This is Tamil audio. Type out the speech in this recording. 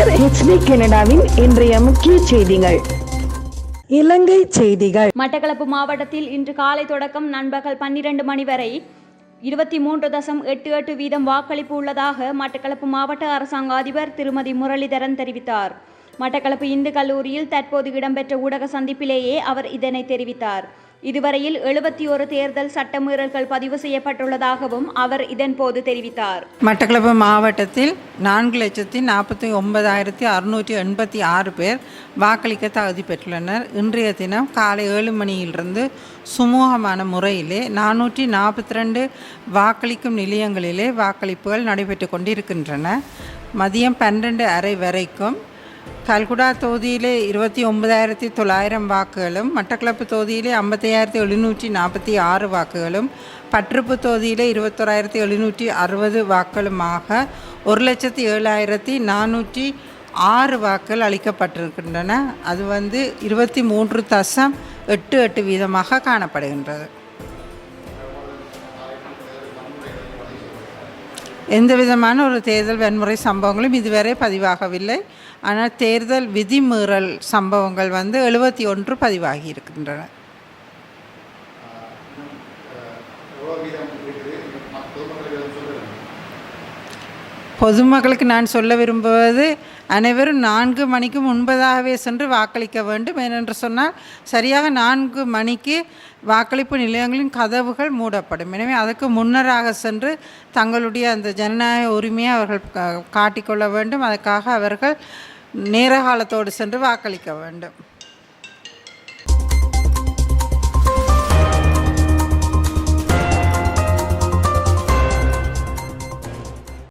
கலைஞர் ஹெச்டி கனடாவின் இன்றைய முக்கிய செய்திகள். இலங்கை செய்திகள். மட்டக்களப்பு மாவட்டத்தில் இன்று காலை தொடக்கம் நண்பகல் பன்னிரண்டு மணி வரை இருபத்தி மூன்று தசம் எட்டு எட்டு வீதம் வாக்களிப்பு உள்ளதாக மட்டக்களப்பு மாவட்ட அரசாங்க அதிபர் திருமதி முரளிதரன் தெரிவித்தார். மட்டக்களப்பு இந்து கல்லூரியில் தற்போது இடம்பெற்ற ஊடக சந்திப்பிலேயே அவர் இதனை தெரிவித்தார். இதுவரையில் எழுபத்தி ஒரு தேர்தல் சட்டமீறல்கள் பதிவு செய்யப்பட்டுள்ளதாகவும் அவர் இதன்போது தெரிவித்தார். மட்டக்களப்பு மாவட்டத்தில் நான்கு லட்சத்தி நாற்பத்தி ஒன்பதாயிரத்தி அறுநூற்றி எண்பத்தி ஆறு பேர் வாக்களிக்க தகுதி பெற்றுள்ளனர். இன்றைய தினம் காலை ஏழு மணியிலிருந்து சுமூகமான முறையிலே நானூற்றி நாற்பத்தி ரெண்டு வாக்களிக்கும் நிலையங்களிலே வாக்களிப்புகள் நடைபெற்று கொண்டிருக்கின்றன. மதியம் பன்னெண்டு அரை வரைக்கும் கல்குடா தொகுதியிலே இருபத்தி ஒன்பதாயிரத்தி தொள்ளாயிரம் வாக்குகளும் மட்டக்களப்பு தொகுதியிலே ஐம்பத்தையாயிரத்தி எழுநூற்றி நாற்பத்தி ஆறு வாக்குகளும் பற்றுப்பு தொகுதியிலே இருபத்தோராயிரத்தி எழுநூற்றி அறுபது வாக்களுமாக ஒரு லட்சத்தி ஏழாயிரத்தி நானூற்றி ஆறு வாக்குகள் அளிக்கப்பட்டிருக்கின்றன அது வந்து இருபத்தி மூன்று தசம் எட்டு எட்டு வீதமாக காணப்படுகின்றது எந்த விதமான ஒரு தேர்தல் வன்முறை சம்பவங்களும் இதுவரை பதிவாகவில்லை. ஆனால் தேர்தல் விதிமீறல் சம்பவங்கள் வந்து எழுபத்தி ஒன்று பதிவாகி இருக்கின்றன. பொதுமக்களுக்கு நான் சொல்ல விரும்புவது அனைவரும் நான்கு மணிக்கு முன்பதாகவே சென்று வாக்களிக்க வேண்டும். ஏனென்று சொன்னால் சரியாக நான்கு மணிக்கு வாக்களிப்பு நிலையங்களின் கதவுகள் மூடப்படும். எனவே அதற்கு முன்னராக சென்று தங்களுடைய அந்த ஜனநாயக உரிமையை அவர்கள் காட்டிக்கொள்ள வேண்டும். அதற்காக அவர்கள் நேரகாலத்தோடு சென்று வாக்களிக்க வேண்டும்.